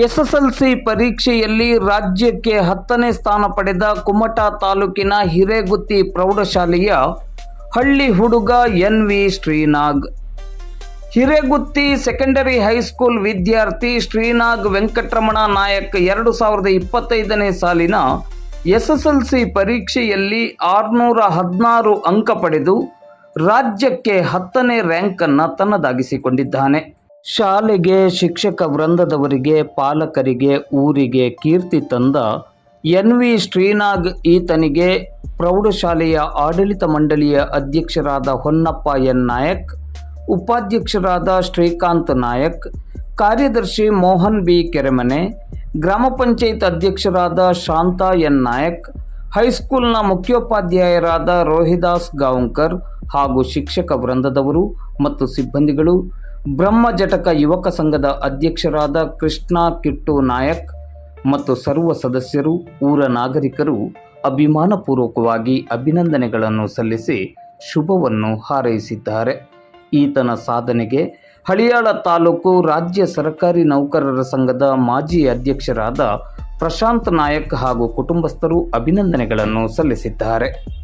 SSLC ಪರೀಕ್ಷೆಯಲ್ಲಿ ರಾಜ್ಯಕ್ಕೆ ಹತ್ತನೇ ಸ್ಥಾನ ಪಡೆದ ಕುಮಟಾ ತಾಲೂಕಿನ ಹಿರೇಗುತ್ತಿ ಪ್ರೌಢಶಾಲೆಯ ಹಳ್ಳಿ ಹುಡುಗ N V Srinag. Hiregutti secondary high school ವಿದ್ಯಾರ್ಥಿ ಶ್ರೀನಾಗ್ ವೆಂಕಟರಮಣ ನಾಯಕ್ ಎರಡು ಸಾವಿರದ ಇಪ್ಪತ್ತೈದನೇ ಸಾಲಿನ ಎಸ್ಎಸ್ಎಲ್ಸಿ ಪರೀಕ್ಷೆಯಲ್ಲಿ ಆರುನೂರ ಹದಿನಾರು ಅಂಕ ಪಡೆದು ರಾಜ್ಯಕ್ಕೆ ಹತ್ತನೇ ರ್ಯಾಂಕನ್ನು ತನ್ನದಾಗಿಸಿಕೊಂಡಿದ್ದಾನೆ. ಶಾಲೆಗೆ ಶಿಕ್ಷಕ ವೃಂದದವರಿಗೆ, ಪಾಲಕರಿಗೆ, ಊರಿಗೆ ಕೀರ್ತಿ ತಂದ ಎನ್ ವಿ ಶ್ರೀನಾಗ್ ಈತನಿಗೆ ಪ್ರೌಢಶಾಲೆಯ ಆಡಳಿತ ಮಂಡಳಿಯ ಅಧ್ಯಕ್ಷರಾದ ಹೊನ್ನಪ್ಪ ಎನ್ ನಾಯಕ್, ಉಪಾಧ್ಯಕ್ಷರಾದ ಶ್ರೀಕಾಂತ್ ನಾಯಕ್, ಕಾರ್ಯದರ್ಶಿ ಮೋಹನ್ ಬಿ ಕೆರೆಮನೆ, ಗ್ರಾಮ ಪಂಚಾಯತ್ ಅಧ್ಯಕ್ಷರಾದ ಶಾಂತಾ ಎನ್ ನಾಯಕ್, ಹೈಸ್ಕೂಲ್ನ ಮುಖ್ಯೋಪಾಧ್ಯಾಯರಾದ ರೋಹಿದಾಸ್ ಗಾಂವ್ಕರ್ ಹಾಗೂ ಶಿಕ್ಷಕ ವೃಂದದವರು ಮತ್ತು ಸಿಬ್ಬಂದಿಗಳು ಬ್ರಹ್ಮ ಜಟಕ ಯುವಕ ಸಂಘದ ಅಧ್ಯಕ್ಷರಾದ ಕೃಷ್ಣ ಕಿಟ್ಟು ನಾಯಕ್ ಮತ್ತು ಸರ್ವ ಸದಸ್ಯರು, ಊರ ನಾಗರಿಕರು ಅಭಿಮಾನಪೂರ್ವಕವಾಗಿ ಅಭಿನಂದನೆಗಳನ್ನು ಸಲ್ಲಿಸಿ ಶುಭವನ್ನು ಹಾರೈಸಿದ್ದಾರೆ. ಈತನ ಸಾಧನೆಗೆ ಹಳಿಯಾಳ ತಾಲೂಕು ರಾಜ್ಯ ಸರ್ಕಾರಿ ನೌಕರರ ಸಂಘದ ಮಾಜಿ ಅಧ್ಯಕ್ಷರಾದ ಪ್ರಶಾಂತ್ ನಾಯಕ್ ಹಾಗೂ ಕುಟುಂಬಸ್ಥರು ಅಭಿನಂದನೆಗಳನ್ನು ಸಲ್ಲಿಸಿದ್ದಾರೆ.